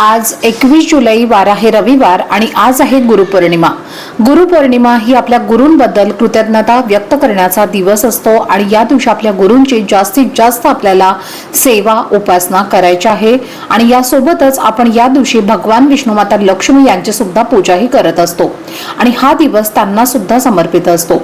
आज एकवीस जुलै वार आहे रविवार आणि आज आहे गुरुपौर्णिमा. गुरुपौर्णिमा ही आपल्या गुरूंबद्दल कृतज्ञता व्यक्त करण्याचा दिवस असतो आणि या दिवशी आपल्या गुरूंची जास्तीत जास्त आपल्याला सेवा उपासना करायची आहे. आणि यासोबतच आपण या दिवशी भगवान विष्णू माता लक्ष्मी यांची सुद्धा पूजाही करत असतो. आणि हा दिवस त्यांना सुद्धा समर्पित असतो.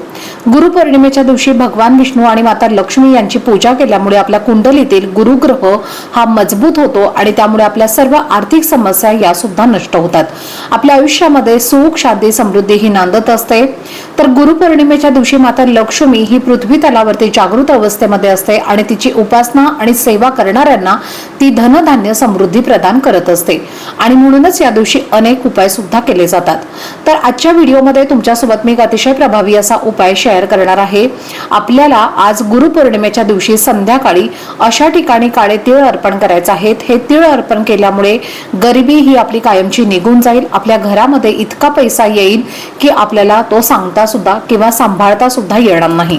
गुरुपौर्णिमेच्या दिवशी भगवान विष्णू आणि माता लक्ष्मी यांची पूजा केल्यामुळे आपल्या कुंडलीतील गुरुग्रह हा मजबूत होतो आणि त्यामुळे आपल्या सर्व आर्थिक आर्थिक समस्या या सुद्धा नष्ट होतात. आपल्या आयुष्यामध्ये सुख शांती समृद्धी ही नांदत असते. तर गुरुपौर्णिमेच्या दिवशी माता लक्ष्मी ही पृथ्वी तलावरती जागृत अवस्थेमध्ये असते आणि तिची उपासना आणि सेवा करणाऱ्यांना ती धनधान्य समृद्धी प्रदान करत असते. आणि म्हणूनच या दिवशी अनेक उपाय सुद्धा केले जातात. तर आजच्या व्हिडिओमध्ये तुमच्यासोबत मी एक अतिशय प्रभावी असा उपाय शेअर करणार आहे. आपल्याला आज गुरुपौर्णिमेच्या दिवशी संध्याकाळी अशा ठिकाणी काळे तिळ अर्पण करायचे आहेत. हे तिळ अर्पण केल्यामुळे गरिबी ही आपली कायमची निघून जाईल. आपल्या घरामध्ये इतका पैसा येईल की आपल्याला तो सांगता सुद्धा किंवा सांभाळता सुद्धा येणार नाही.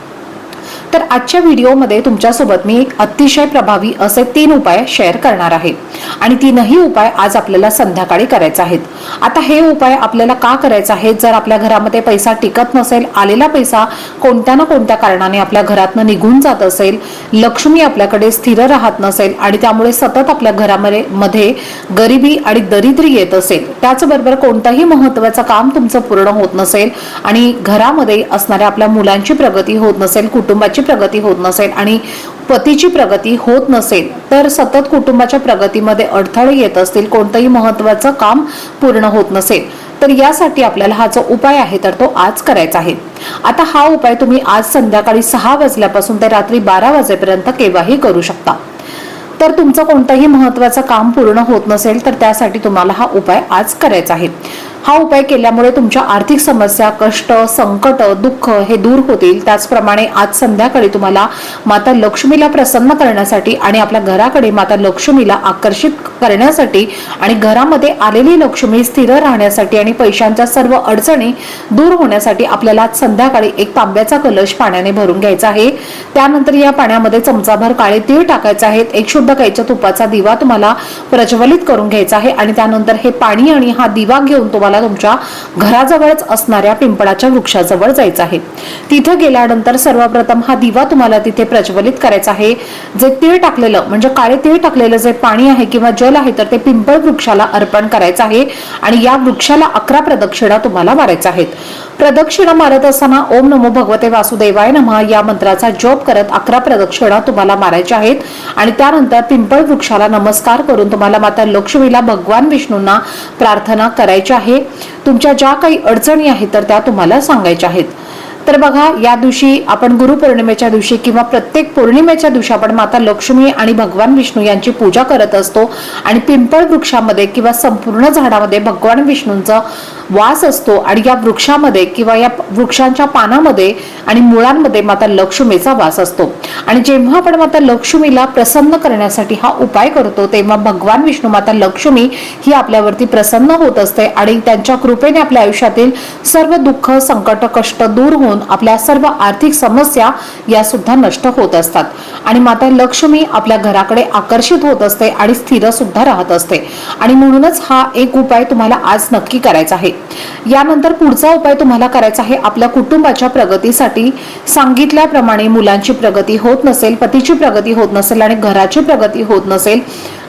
तर आजच्या व्हिडिओमध्ये तुमच्यासोबत मी एक अतिशय प्रभावी असे तीन उपाय शेअर करणार आहे. आणि तीनही उपाय आज आपल्याला संध्याकाळी करायचे आहेत. आता हे उपाय आपल्याला का करायचा आहे? जर आपल्या घरामध्ये पैसा टिकत नसेल आलेला पैसा कोणत्या ना कोणत्या कारणाने आपल्या घरातनं निघून जात असेल लक्ष्मी आपल्याकडे स्थिर राहत नसेल आणि त्यामुळे सतत आपल्या घरामध्ये मध्ये गरिबी आणि दरिद्री येत असेल त्याचबरोबर कोणतंही महत्वाचं काम तुमचं पूर्ण होत नसेल आणि घरामध्ये असणाऱ्या आपल्या मुलांची प्रगती होत नसेल कुटुंबाची प्रगती होत नसेल आणि पतीची प्रगती होत नसेल तर सतत कुटुंबाच्या प्रगतीमध्ये अडथळे येत असतील कोणतंही महत्वाचं काम पूर्ण होत नसेल. तर यासाठी आपल्याला हा जो उपाय आहे तर तो आज करायचा आहे. आता हा उपाय तुम्ही आज संध्याकाळी सहा वाजल्यापासून ते रात्री बारा वाजेपर्यंत केव्हाही करू शकता. तर तुमचं कोणतंही महत्वाचं काम पूर्ण होत नसेल तर त्यासाठी तुम्हाला हा उपाय आज करायचा आहे. हा उपाय केल्यामुळे तुमच्या आर्थिक समस्या कष्ट संकट दुःख हे दूर होतील. त्याचप्रमाणे आज संध्याकाळी तुम्हाला माता लक्ष्मीला प्रसन्न करण्यासाठी आणि आपल्या घराकडे माता लक्ष्मीला आकर्षित करण्यासाठी आणि घरामध्ये आलेली लक्ष्मी स्थिर राहण्यासाठी आणि पैशांच्या सर्व अडचणी दूर होण्यासाठी आपल्याला आज संध्याकाळी एक तांब्याचा कलश पाण्याने भरून घ्यायचा आहे. त्यानंतर या पाण्यामध्ये चमचाभर काळे तीळ टाकायचे आहेत. एक शुद्ध गायच्या तुपाचा दिवा तुम्हाला प्रज्वलित करून घ्यायचा आहे आणि त्यानंतर हे पाणी आणि हा दिवा घेऊन तुम्हाला तुमच्या घराजवळच असणाऱ्या पिंपळाच्या वृक्षाजवळ जायचं आहे. तिथे गेल्यानंतर सर्वप्रथम हा दिवा तुम्हाला तिथे प्रज्वलित करायचा आहे. जे तीळ टाकलेलं म्हणजे काळे तीळ टाकलेलं जे पाणी आहे किंवा जल आहे तर ते पिंपळ वृक्षाला अर्पण करायचं आहे आणि या वृक्षाला अकरा प्रदक्षिणा तुम्हाला मारायच्या आहेत. प्रदक्षिणा मारत असताना ओम नमो भगवते वासुदेवाय नमः या मंत्राचा जप करत अकरा प्रदक्षिणा तुम्हाला मारायच्या आहेत. आणि त्यानंतर पिंपळ वृक्षाला नमस्कार करून तुम्हाला माता लक्ष्मीला भगवान विष्णूंना प्रार्थना करायची आहे. तुमच्या ज्या काही अडचणी आहेत तर त्या तुम्हाला सांगायच्या आहेत. तर बघा या दिवशी आपण गुरुपौर्णिमेच्या दिवशी किंवा प्रत्येक पौर्णिमेच्या दिवशी आपण माता लक्ष्मी आणि भगवान विष्णू यांची पूजा करत असतो. आणि पिंपळ वृक्षामध्ये किंवा संपूर्ण झाडामध्ये भगवान विष्णूंचा वास असतो आणि या वृक्षामध्ये किंवा या वृक्षांच्या पानामध्ये आणि मुळांमध्ये माता लक्ष्मीचा वास असतो. आणि जेव्हा आपण माता लक्ष्मीला प्रसन्न करण्यासाठी हा उपाय करतो तेव्हा भगवान विष्णू माता लक्ष्मी ही आपल्यावरती प्रसन्न होत असते आणि त्यांच्या कृपेने आपल्या आयुष्यातील सर्व दुःख संकट कष्ट दूर होऊन आपल्या सर्व आर्थिक समस्या या सुद्धा नष्ट होत असतात. आणि माता लक्ष्मी आपल्या घराकडे आकर्षित होत असते आणि स्थिर सुद्धा राहत असते. आणि म्हणूनच हा एक उपाय तुम्हाला आज नक्की करायचा आहे. यानंतर पुढचा उपाय तुम्हाला करायचा आहे. आपल्या कुटुंबाच्या प्रगतीसाठी सांगितल्याप्रमाणे मुलांची प्रगती होत नसेल पतीची प्रगती होत नसेल आणि घराची प्रगती होत नसेल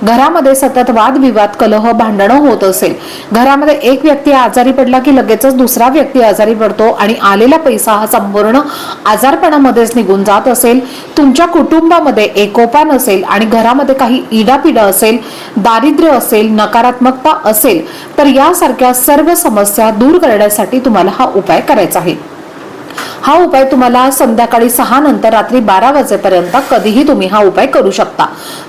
घरामध्ये सतत वादविवाद कलह भांडणं होत असेल. घरामध्ये एक व्यक्ती आजारी पडला की लगेचच दुसरा व्यक्ती आजारी पडतो आणि आलेला पैसा हा संपूर्ण आजारपणामध्येच निघून जात असेल. तुमच्या कुटुंबामध्ये एकोपा नसेल आणि घरामध्ये काही इडापिडा असेल दारिद्र्य असेल नकारात्मकता असेल तर यासारख्या सर्व समस्या समस्या दूर करण्यासाठी तुम्हाला हा उपाय करायचा आहे. हा उपाय तुम्हाला संध्याकाळी सहा नंतर रात्री बारा वाजेपर्यंत कधीही तुम्ही हा उपाय करू शकता.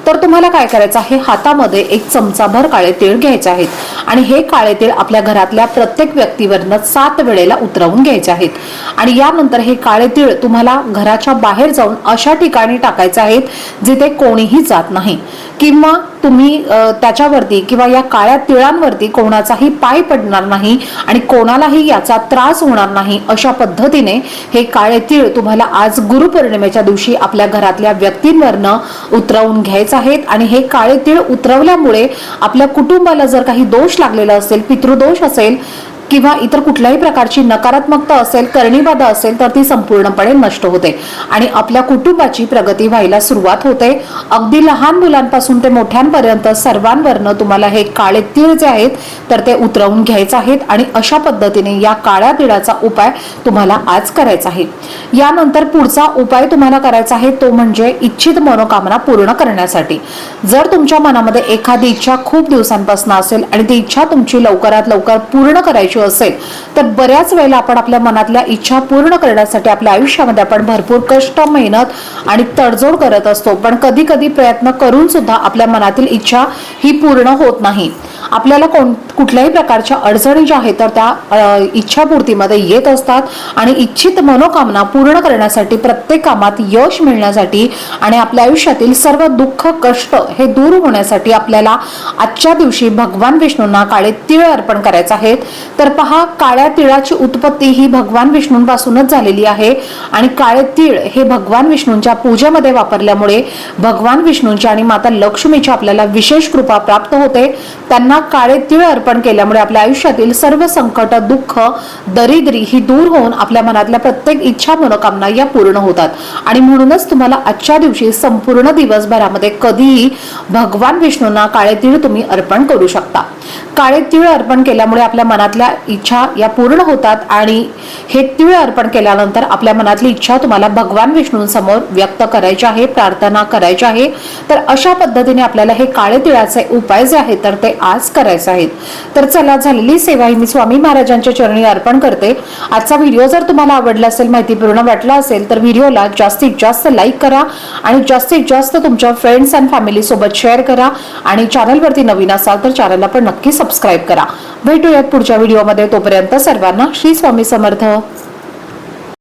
तर तुम्हाला काय करायचं आहे? हातामध्ये एक चमचाभर काळे तीळ घ्यायचे आहेत आणि हे काळे तीळ आपल्या घरातल्या प्रत्येक व्यक्तीवरनं सात वेळेला उतरवून घ्यायचे आहेत. आणि यानंतर हे काळे तीळ तुम्हाला घराच्या बाहेर जाऊन अशा ठिकाणी टाकायचे आहेत जिथे कोणीही जात नाही. किंवा तुम्ही त्याच्यावरती किंवा या काळ्या तिळांवरती कोणाचाही पाय पडणार नाही आणि कोणालाही याचा त्रास होणार नाही अशा पद्धतीने हे काळे तिळ तुम्हाला आज गुरुपौर्णिमेच्या दिवशी आपल्या घरातल्या व्यक्तींवरनं उतरवून घ्यायचं आहेत. आणि हे काळे तिळ उतरवल्यामुळे आपल्या कुटुंबाला जर काही दोष लागलेला असेल पितृदोष असेल किंवा इतर कुठल्याही प्रकारची नकारात्मकता असेल करणीबाधा असेल तर ती संपूर्णपणे नष्ट होते. आणि आपल्या कुटुंबाची प्रगती व्हायला सुरुवात होते. अगदी लहान मुलांपासून ते मोठ्यांपर्यंत सर्वांवरनं तुम्हाला हे काळे तीळ जे आहेत तर ते उतरवून घ्यायचे आहेत आणि अशा पद्धतीने या काळ्या तिळाचा उपाय तुम्हाला आज करायचा आहे. यानंतर पुढचा उपाय तुम्हाला करायचा आहे तो म्हणजे इच्छित मनोकामना पूर्ण करण्यासाठी. जर तुमच्या मनामध्ये एखादी इच्छा खूप दिवसांपासून असेल आणि ती इच्छा तुमची लवकरात लवकर पूर्ण करायची असेल तर बऱ्याच वेळेला आपण आपल्या मनातल्या इच्छा पूर्ण करण्यासाठी आपल्या आयुष्यामध्ये आपण भरपूर कष्ट मेहनत आणि तडजोड करत असतो. पण कधी कधी प्रयत्न करून सुद्धा आपल्या मनातील इच्छा ही पूर्ण होत नाही. आपल्याला कोण कुठल्याही प्रकारच्या अडचणी ज्या आहेत तर त्या इच्छापूर्तीमध्ये येत असतात. आणि इच्छित मनोकामना पूर्ण करण्यासाठी प्रत्येक कामात यश मिळण्यासाठी आणि आपल्या आयुष्यातील सर्व दुःख कष्ट हे दूर होण्यासाठी आपल्याला आजच्या दिवशी भगवान विष्णूंना काळे तिळ अर्पण करायचे आहेत. तर पहा काळ्या तिळाची उत्पत्ती ही भगवान विष्णूंपासूनच झालेली आहे. आणि काळे तीळ हे भगवान विष्णूंच्या पूजेमध्ये वापरल्यामुळे भगवान विष्णूंची आणि माता लक्ष्मीची आपल्याला विशेष कृपा प्राप्त होते. त्यांना काळे तीळ अर्पण केल्यामुळे आपल्या आयुष्यातील सर्व संकट दुःख दरिद्री ही दूर होऊन आपल्या मनातल्या प्रत्येक इच्छा मनोकामना या पूर्ण होतात. आणि म्हणूनच तुम्हाला आजच्या दिवशी संपूर्ण दिवसभरामध्ये कधीही भगवान विष्णूंना काळे तीळ तुम्ही अर्पण करू शकता. काळे तीळ अर्पण केल्यामुळे आपल्या मनातल्या इच्छा या पूर्ण होतात आणि हे तीळ अर्पण केल्यानंतर आपल्या मनातली इच्छा तुम्हाला भगवान विष्णूंसमोर व्यक्त करायची आहे प्रार्थना करायची आहे. तर अशा पद्धतीने आपल्याला हे काळे तिळाचे उपाय जे आहेत तर ते आज करायचे आहेत. तर चला झालेली सेवा ही मी स्वामी महाराजांच्या चरणी अर्पण करते. आजचा व्हिडिओ जर तुम्हाला आवडला असेल माहितीपूर्ण वाटला असेल तर व्हिडिओला जास्तीत जास्त लाईक करा आणि जास्तीत जास्त तुमच्या फ्रेंड्स अँड फॅमिली सोबत शेअर करा. आणि चॅनलवरती नवीन असाल तर चॅनलला पण नक्की सबस्क्राईब करा. भेटूयात पुढच्या व्हिडिओमध्ये तोपर्यंत सर्वांना श्री स्वामी समर्थ.